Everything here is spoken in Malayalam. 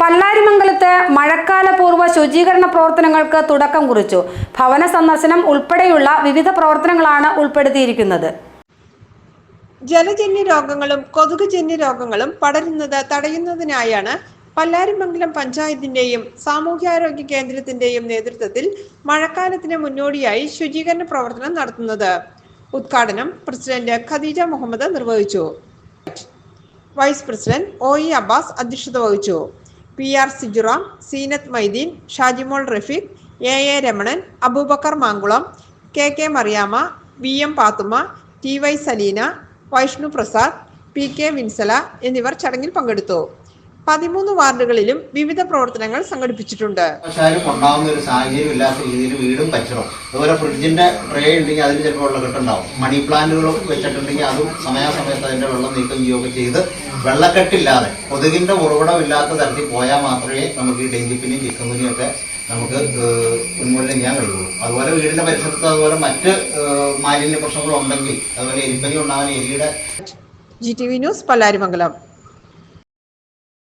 പല്ലാരിമംഗലത്ത് മഴക്കാലപൂർവ ശുചീകരണ പ്രവർത്തനങ്ങൾക്ക് തുടക്കം കുറിച്ചു. ഭവന സന്ദർശനം ഉൾപ്പെടെയുള്ള വിവിധ പ്രവർത്തനങ്ങളാണ് ഉൾപ്പെടുത്തിയിരിക്കുന്നത്. ജലജന്യ രോഗങ്ങളും കൊതുക് ജന്യ രോഗങ്ങളും പടരുന്നത് തടയുന്നതിനായാണ് പല്ലാരിമംഗലം പഞ്ചായത്തിന്റെയും സാമൂഹ്യാരോഗ്യ കേന്ദ്രത്തിന്റെയും നേതൃത്വത്തിൽ മഴക്കാലത്തിന് മുന്നോടിയായി ശുചീകരണ പ്രവർത്തനം നടത്തുന്നത്. ഉദ്ഘാടനം പ്രസിഡന്റ് ഖദീജ മുഹമ്മദ് നിർവഹിച്ചു. Vice president O E Abbas അധ്യക്ഷത വഹിച്ചു. P R Sijuram Seenath Maideen Shajimol Rafeeq A A Ramanan Aboobacker Mankulam K K Mariyamma V M Pathumma T Y Saleena Vaishnu Prasad P K Vinsala എന്നിവർ ചടങ്ങിൽ പങ്കെടുത്തു. പതിമൂന്ന് വാർഡുകളിലും വിവിധ പ്രവർത്തനങ്ങൾ സംഘടിപ്പിച്ചിട്ടുണ്ട്. ഉണ്ടാവുന്ന ഒരു സാഹചര്യം ഇല്ലാത്ത രീതിയിൽ വീടും പച്ചറും അതുപോലെ ഫ്രിഡ്ജിന്റെ ട്രേ ഉണ്ടെങ്കിൽ അതിന് ചിലപ്പോൾ വെള്ളം കിട്ടുണ്ടാവും മണി പ്ലാന്റുകളും വെച്ചിട്ടുണ്ടെങ്കിൽ അതും സമയാസമയത്ത് അതിന്റെ വെള്ളം നീക്കം ചെയ്യുകയൊക്കെ ചെയ്ത് വെള്ളക്കെട്ടില്ലാതെ കൊതുകിന്റെ ഉറവിടമില്ലാത്ത തരത്തിൽ പോയാൽ മാത്രമേ നമുക്ക് ഈ ഡെങ്കിപ്പിനെയും ചിക്കൻകുനിയും ഒക്കെ നമുക്ക് ഉന്മൂലനം ചെയ്യാൻ കഴിയുള്ളൂ. അതുപോലെ വീടിന്റെ പരിസരത്ത് അതുപോലെ മറ്റ് മാലിന്യ പ്രശ്നങ്ങളുണ്ടെങ്കിൽ അതുപോലെ എലിപ്പനി ഉണ്ടാകുന്ന എലിയുടെ G T V news Pallarimangalam.